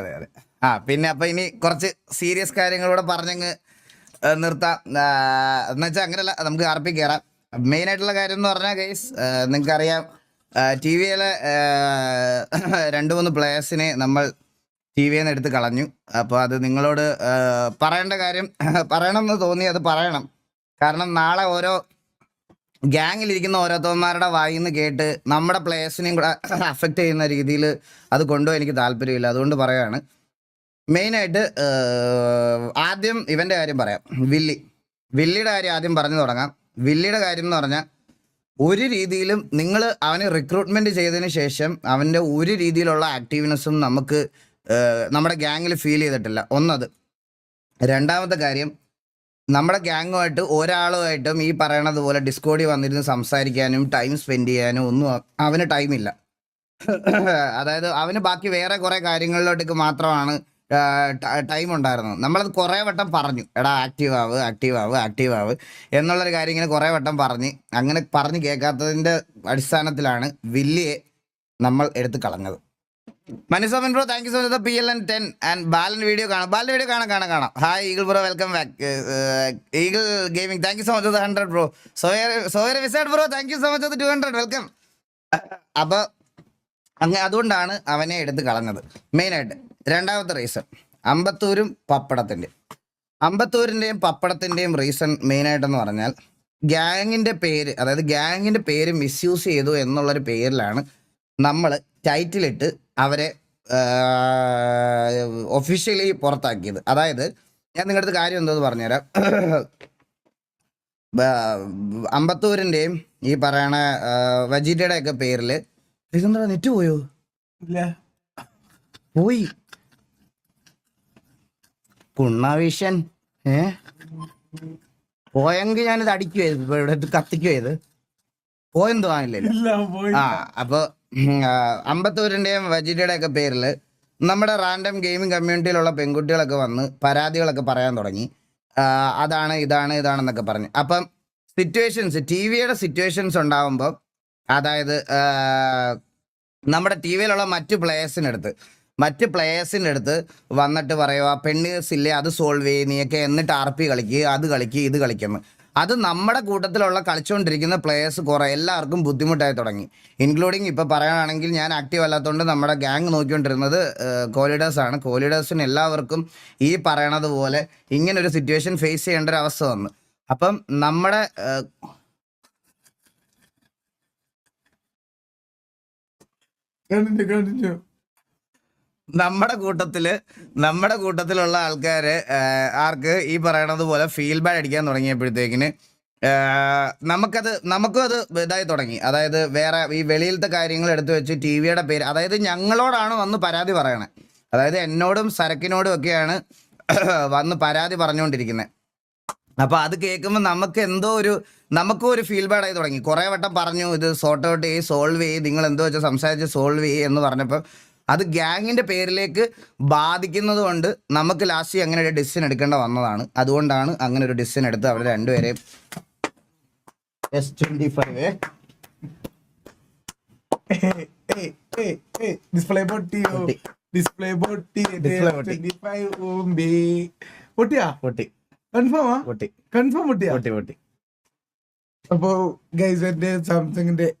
അതെ അതെ. ആ പിന്നെ അപ്പൊ ഇനി കുറച്ച് സീരിയസ് കാര്യങ്ങളൂടെ പറഞ്ഞങ്ങ് നിർത്താം. എന്ന് വെച്ചാൽ അങ്ങനെയല്ല നമുക്ക് ആർപ്പി കയറാം മെയിൻ ആയിട്ടുള്ള കാര്യം എന്ന് പറഞ്ഞാൽ ഗൈസ് നിങ്ങൾക്കറിയാം ടി വിയിലെ രണ്ട് മൂന്ന് പ്ലേയേഴ്സിനെ നമ്മൾ ടി വിയിൽ നിന്ന് എടുത്ത് കളഞ്ഞു. അപ്പോൾ അത് നിങ്ങളോട് പറയേണ്ട കാര്യം പറയണം എന്ന് തോന്നി അത് പറയണം. കാരണം നാളെ ഓരോ ഗ്യാങ്ങിലിരിക്കുന്ന ഓരോരുത്തന്മാരുടെ വായിൽ നിന്ന് കേട്ട് നമ്മുടെ പ്ലേയേഴ്സിനെയും കൂടെ അഫക്റ്റ് ചെയ്യുന്ന രീതിയിൽ അത് കൊണ്ടുപോയി എനിക്ക് താല്പര്യമില്ല. അതുകൊണ്ട് പറയുകയാണ് മെയിനായിട്ട് ആദ്യം ഇവന്റെ കാര്യം പറയാം. വില്ലി. വില്ലിയുടെ കാര്യം ആദ്യം പറഞ്ഞു തുടങ്ങാം. വില്ലിയുടെ കാര്യം എന്ന് പറഞ്ഞാൽ ഒരു രീതിയിലും നിങ്ങൾ അവന് റിക്രൂട്ട്മെന്റ് ചെയ്തതിന് ശേഷം അവന്റെ ഒരു രീതിയിലുള്ള ആക്റ്റീവ്നെസ്സും നമുക്ക് നമ്മുടെ ഗ്യാങ്ങിൽ ഫീൽ ചെയ്തിട്ടില്ല. ഒന്നത്. രണ്ടാമത്തെ കാര്യം നമ്മുടെ ഗ്യാങ്ങുമായിട്ട് ഒരാളുമായിട്ടും ഈ പറയണത് പോലെ ഡിസ്കോഡി വന്നിരുന്ന് സംസാരിക്കാനും ടൈം സ്പെൻഡ് ചെയ്യാനും ഒന്നും അവന് ടൈമില്ല അതായത് അവന് ബാക്കി വേറെ കുറേ കാര്യങ്ങളിലോട്ടേക്ക് മാത്രമാണ് ടൈം ഉണ്ടായിരുന്നത്. നമ്മളത് കുറേ വട്ടം പറഞ്ഞു. എടാ ആക്റ്റീവ് ആവ് ആക്റ്റീവ് ആവ് ആക്റ്റീവ് ആവ് എന്നുള്ളൊരു കാര്യം ഇങ്ങനെ കുറേ വട്ടം പറഞ്ഞ് അങ്ങനെ പറഞ്ഞ് കേൾക്കാത്തതിന്റെ അടിസ്ഥാനത്തിലാണ് വില്ലിയെ നമ്മൾ എടുത്ത് കളഞ്ഞത്. Manusoman bro thank you so much P L N ten and Balan video കാണാം. ബാലൻ വീഡിയോ കാണാം കാണാം കാണാം. Hi eagle bro welcome back eagle gaming thank you so much hundred bro. Sawyer sawyer wizard bro thank you so much two hundred welcome അപ്പോൾ അങ്ങനെ അതുകൊണ്ടാണ് അവനെ എടുത്ത് കളഞ്ഞത്. മെയിനായിട്ട് രണ്ടാമത്തെ റീസൺ അമ്പത്തൂരും പപ്പടത്തിന്റെ. അമ്പത്തൂരിന്റെയും പപ്പടത്തിന്റെയും റീസൺ മെയിനായിട്ടെന്ന് പറഞ്ഞാൽ ഗ്യാങ്ങിന്റെ പേര് അതായത് ഗ്യാങ്ങിന്റെ പേര് മിസ്യൂസ് ചെയ്തു എന്നുള്ളൊരു പേരിലാണ് നമ്മൾ ടൈറ്റിലിട്ട് അവരെ ഒഫീഷ്യലി പുറത്താക്കിയത്. അതായത് ഞാൻ നിങ്ങളുടെ അടുത്ത് കാര്യം എന്തോന്ന് പറഞ്ഞുതരാം. അമ്പത്തൂരിന്റെയും ഈ പറയണ വജീറ്റയുടെ ഒക്കെ പേരിൽ ഇതെന്താ നെറ്റ് പോയോ? ഇല്ല. പോയി. കുണ്ണാവിഷൻ ഏ? പോയെങ്കിൽ ഞാനിത് അടിക്കുവായിരുന്നു. ഇവിടെ ഇത്. കത്തിക്കുവായത് പോയെന്തോ പോയി ആ അപ്പോൾ അമ്പത്തൂരിന്റെയും ഒക്കെ പേരിൽ നമ്മുടെ റാൻഡം ഗെയിമിംഗ് കമ്മ്യൂണിറ്റിയിലുള്ള പെൺകുട്ടികളൊക്കെ വന്ന് പരാതികളൊക്കെ പറയാൻ തുടങ്ങി. അതാണ് ഇതാണ് ഇതാണെന്നൊക്കെ പറഞ്ഞ്. അപ്പം സിറ്റുവേഷൻസ് ടി വിയുടെ സിറ്റുവേഷൻസ് ഉണ്ടാകുമ്പോൾ അതായത് നമ്മുടെ ടി വിയിലുള്ള മറ്റു പ്ലേയേഴ്സിനടുത്ത് മറ്റ് പ്ലേയേഴ്സിന്റെ അടുത്ത് വന്നിട്ട് പറയുക പെണ്ണേഴ്സ് ഇല്ലേ അത് സോൾവ് ചെയ്യ് നീയൊക്കെ എന്നിട്ട് ആർ പി കളിക്കുക അത് കളിക്കുക ഇത് കളിക്കുന്നു അത് നമ്മുടെ കൂട്ടത്തിലുള്ള കളിച്ചുകൊണ്ടിരിക്കുന്ന പ്ലേയേഴ്സ് കുറേ എല്ലാവർക്കും ബുദ്ധിമുട്ടായി തുടങ്ങി. ഇൻക്ലൂഡിങ് ഇപ്പോൾ പറയുകയാണെങ്കിൽ ഞാൻ ആക്റ്റീവ് അല്ലാത്തതുകൊണ്ട് നമ്മുടെ ഗ്യാങ് നോക്കിക്കൊണ്ടിരുന്നത് കോലിഡേഴ്സാണ് കോലിഡേഴ്സിന് എല്ലാവർക്കും ഈ പറയണത് പോലെ ഇങ്ങനെ ഒരു സിറ്റുവേഷൻ ഫേസ് ചെയ്യേണ്ട ഒരു അവസ്ഥ വന്നു. അപ്പം നമ്മുടെ ഏഹ്, കണ്ടിന്യൂ കണ്ടിന്യൂ നമ്മുടെ കൂട്ടത്തിൽ നമ്മുടെ കൂട്ടത്തിലുള്ള ആൾക്കാര് ആർക്ക് ഈ പറയണത് പോലെ ഫീൽ ബാഡ് അടിക്കാൻ തുടങ്ങിയപ്പോഴത്തേക്കിന് നമുക്കത് നമുക്കും അത് ഇതായി തുടങ്ങി. അതായത് വേറെ ഈ വെളിയിലത്തെ കാര്യങ്ങൾ എടുത്തു വെച്ച് ടി വിയുടെ പേര് അതായത് ഞങ്ങളോടാണ് വന്ന് പരാതി പറയണേ. അതായത് എന്നോടും സരക്കിനോടും ഒക്കെയാണ് വന്ന് പരാതി പറഞ്ഞുകൊണ്ടിരിക്കുന്നത് അപ്പോൾ അത് കേൾക്കുമ്പോൾ നമുക്ക് എന്തോ ഒരു നമുക്കും ഒരു ഫീൽ ബാഡ് ആയി തുടങ്ങി. കുറേ വട്ടം പറഞ്ഞു ഇത് സോർട്ട് ഔട്ട് ചെയ്യ് സോൾവ് ചെയ്യ് നിങ്ങൾ എന്തോ വെച്ചാൽ സംസാരിച്ച് സോൾവ് ചെയ്യ് എന്ന് പറഞ്ഞപ്പോൾ അത് ഗ്യാങ്ങിന്റെ പേരിലേക്ക് ബാധിക്കുന്നത് കൊണ്ട് നമുക്ക് ലാസ്റ്റ് അങ്ങനെ ഒരു ഡിസിഷൻ എടുക്കേണ്ട വന്നതാണ്. അതുകൊണ്ടാണ് അങ്ങനെ ഒരു ഡിസിഷൻ എടുത്ത് അവർ രണ്ടുപേരെയും എസ് ട്വന്റി ഫൈവ് ഡിസ്പ്ലേ പൊട്ടിയോ. ഡിസ്പ്ലേ പൊട്ടി. Display പൊട്ടി. 25 ഓംബി പൊട്ടിയാ? പൊട്ടി. കൺഫേമാ പൊട്ടി. കൺഫേം പൊട്ടിയാ? പൊട്ടി പൊട്ടി. അപ്പോ ഗൈസ് എന്റെ സാംസങ്ങിന്റെ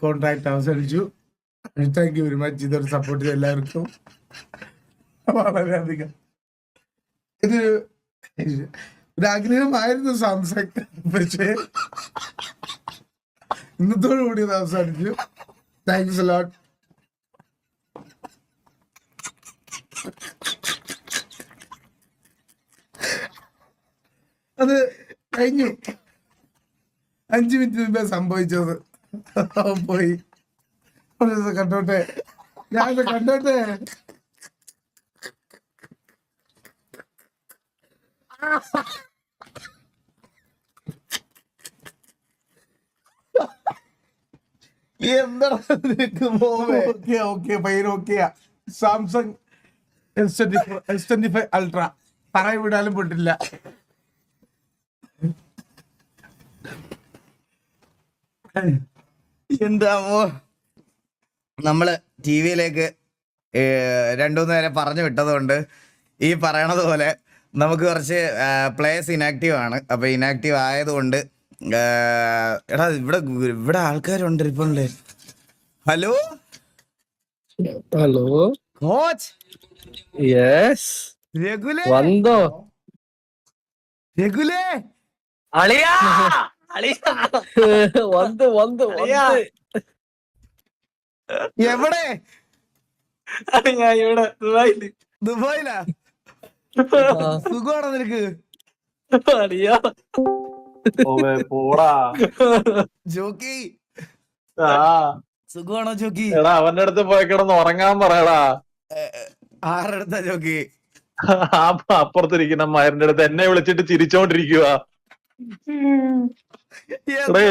കോൺട്രാക്ട് അവസാനിച്ചു. താങ്ക് യു വെരി മച്ച് ഇതൊരു സപ്പോർട്ട് ചെയ്ത എല്ലാവർക്കും വളരെയധികം. ഇത് ഒരു ആഗ്രഹമായിരുന്നു സാംസങ് പക്ഷേ ഇന്നത്തോടു കൂടി ഇത് അവസാനിച്ചു. താങ്ക്സ് ലോട്ട് അത് കഴിഞ്ഞു. അഞ്ചു മിനിറ്റ് മുമ്പേ സംഭവിച്ചത്. പോയി. ഒരു ദിവസം കണ്ടോട്ടെ? ഞാനത് കണ്ടോട്ടെ? Okay Samsung S twenty S twenty five ultra പറയ വിടാനും പൊട്ടില്ല എന്താ മോ നമ്മൾ ടി വിയിലേക്ക് രണ്ടുമൂന്ന് പേരെ പറഞ്ഞു വിട്ടതുകൊണ്ട് ഈ പറയണത് പോലെ നമുക്ക് കുറച്ച് പ്ലേയേഴ്സ് ഇനാക്റ്റീവ് ആണ്. അപ്പോൾ ഇനാക്റ്റീവ് ആയതുകൊണ്ട് എടാ ഇവിടെ ഇവിടെ ആൾക്കാരുണ്ട് ഇപ്പം ഹലോ? ഹലോ? കോച്ച്? യെസ് രഘുലേ? വന്നോ? രഘുലേ? അളിയാ! അളിയാ! വന്ന് വന്ന് അളിയാ. വന്ന്. എവിടെ? ഞാൻ ഇവിടെ ദുബായിൽ. ദുബായിലാ? സുഖമാണോ നിനക്ക്? അളിയാ പോടാ. ജോക്കി. ആ. സുഖമാണോ ജോക്കി? എടാ അവന്റെ അടുത്ത് പോയി കിടന്ന് ഉറങ്ങാൻ പറയടാ. ആരുടെ അടുത്താ ജോക്കി? അപ്പുറത്തിരിക്കുന്ന മയറിന്റെ അടുത്ത് എന്നെ വിളിച്ചിട്ട് ചിരിച്ചോണ്ടിരിക്കുക എടാ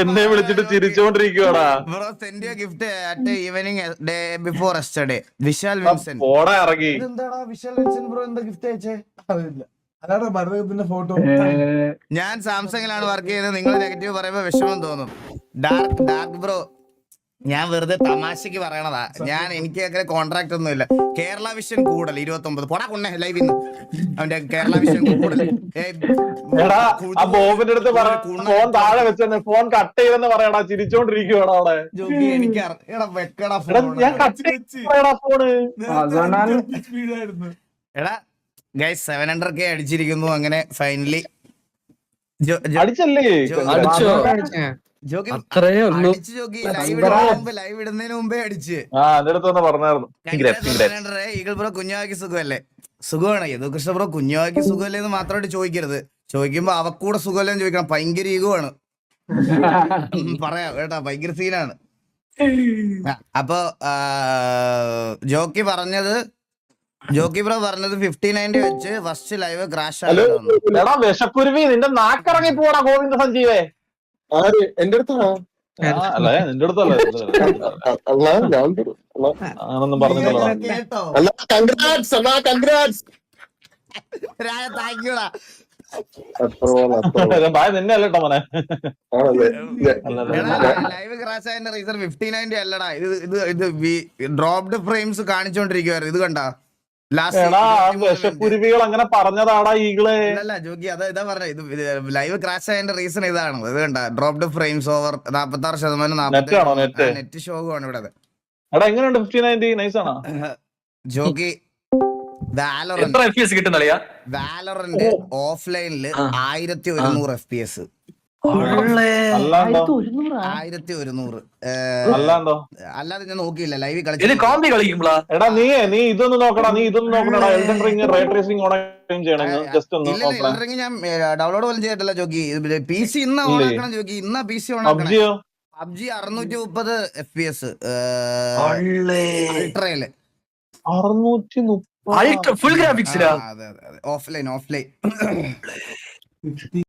എന്നെ വിളിച്ചിട്ട് ചിരിച്ചോണ്ടിരിക്കുവാടാ. Bro send you gift at evening day before yesterday Vishal Vinson പോടാ ഇറങ്ങി. എന്താടാ വിശാൽ വിൻസൻ ബ്രോ എന്താ ഗിഫ്റ്റ് അയച്ചേ? അതില്ല അതാണ് മരണത്തിന്റെ ഫോട്ടോ ഞാൻ സാംസങ്ങിലാണ് വർക്ക് ചെയ്യുന്നത്. നിങ്ങൾ നെഗറ്റീവ് പറയുമ്പോൾ വിഷമം തോന്നും. ഡാർക്ക് ഡാർക്ക് ബ്രോ ഞാൻ വെറുതെ തമാശക്ക് പറയണതാ. ഞാൻ എനിക്ക് അങ്ങനെ കോൺട്രാക്ട് ഒന്നും ഇല്ല കേരള വിഷൻ കൂടൽ ഇരുപത്തി ഒമ്പത് പൊടാ കൊണ്ണേ ലൈവ് ഇന്ന്. അവന്റെ കേരള വിഷൻ കൂടൽ അടുത്ത് ഫോൺ താഴെ വെച്ചെന്നെ ഫോൺ കട്ട് ചെയ്തെന്ന് പറയടാ ചിരിച്ചോണ്ടിരിക്കുവാടാ അവിടെ. എനിക്ക് എടാ വെക്കടാ ഫോൺ ഞാൻ കട്ട് ചെയ്യടാ ഫോണ് സ്പീഡായിരുന്നു എടാ ഗൈസ് സെവൻ ഹൺഡ്രഡ് കെ അടിച്ചിരിക്കുന്നു അങ്ങനെ ഫൈനലി അടിച്ചല്ലേ? അടിച്ചോ? ജോക്കി അത്രേ ഉള്ളൂ. അടിച്ചു ജോക്കി ലൈവ് ഇടുന്നതിന് ലൈവ് ഇടുന്നതിന് മുമ്പേ അടിച്ച്. ഈഗിൾ ബ്രോ കുഞ്ഞാക്കി സുഖമല്ലേ? സുഖമാണ്. യദു കൃഷ്ണ ബ്രോ കുഞ്ഞാക്കി സുഖമല്ലേ എന്ന് മാത്രമായിട്ട് ചോദിക്കരുത്. ചോദിക്കുമ്പോ അവക്കൂടെ സുഖമല്ലേ എന്ന് ചോദിക്കണം. ഭയങ്കര ഈഗമാണ് പറയാം കേട്ടാ. ഭയങ്കര സീനാണ് അപ്പൊ ജോക്കി പറഞ്ഞത് ജോക്കി ബ്രോ പറഞ്ഞത് ഫിഫ്റ്റി നയന്റി വെച്ച് ഫസ്റ്റ് ലൈവ് ക്രാഷ് ആയി വിശക്കുരുവി നിന്റെ നാക്കിറങ്ങി പോടാ ഗോവിന്ദ സഞ്ജീവേ. ആര് എന്റെ അടുത്താണോ അല്ല നിന്റെ അടുത്തല്ല അല്ല ഞാൻ ആണെന്നും അല്ല കൺഗ്രാറ്റ്സ് കൺഗ്രാറ്റ്സ് ഡ്രോപ്ഡ് ഫ്രെയിംസ് കാണിച്ചോണ്ടിരിക്കുവായിരുന്നു ഇത് കണ്ട വിശക്കുരുവികൾ അങ്ങനെ പറഞ്ഞതാടാ ഈകളെ അല്ല ജോഗി അതാ ഇതാ പറഞ്ഞ ഇത് ലൈവ് ക്രാഷ് ആയതിന്റെ റീസൺ ഇതാണ്. ഇത് കണ്ട ഡ്രോപ്ഡ് ഫ്രെയിംസ് ഓവർ നാപ്പത്തി ആറ് ശതമാനം? നെറ്റ് ഷോകാണ് ഇവിടെ എടാ എങ്ങനെയുണ്ട് ഫിഫ്റ്റി നയന്റി നൈസ് ആണോ? ജോഗി വാലറന്റ് വാലറന്റ് ഓഫ്ലൈനിൽ ആയിരത്തി ഒരുന്നൂറ് എഫ് പി എസ് ആയിരത്തി ഒരുന്നൂറ് അല്ലാണ്ടോ? അല്ലാതെ ഞാൻ നോക്കിയില്ല. ലൈവ് ഇത് കളിച്ചു കോമ്പി കളിക്കുമ്പോളാ. എടാ നീ നീ ഇതൊന്ന് നോക്കടാ നീ ഇതൊന്ന് നോക്കണടാ Elden Ring ray tracing on just ഒന്ന് നോക്കണം ഇല്ലെങ്കിൽ ഞാൻ ഡൗൺലോഡ് പോലും ചെയ്തിട്ടില്ല ജോക്കി. പി സി ഇന്ന ഓൺ? ആക്കണം ജോക്കി. ഇന്ന പി സി ഓൺ ആക്കണം പബ്ജി അറുന്നൂറ്റി മുപ്പത് എഫ് പി എസ് അൾട്രയിൽ. അറുന്നൂറ്റി മുപ്പത് ഫുൾ ഗ്രാഫിക്സിലാ അതെ അതെ അതെ. Offline offline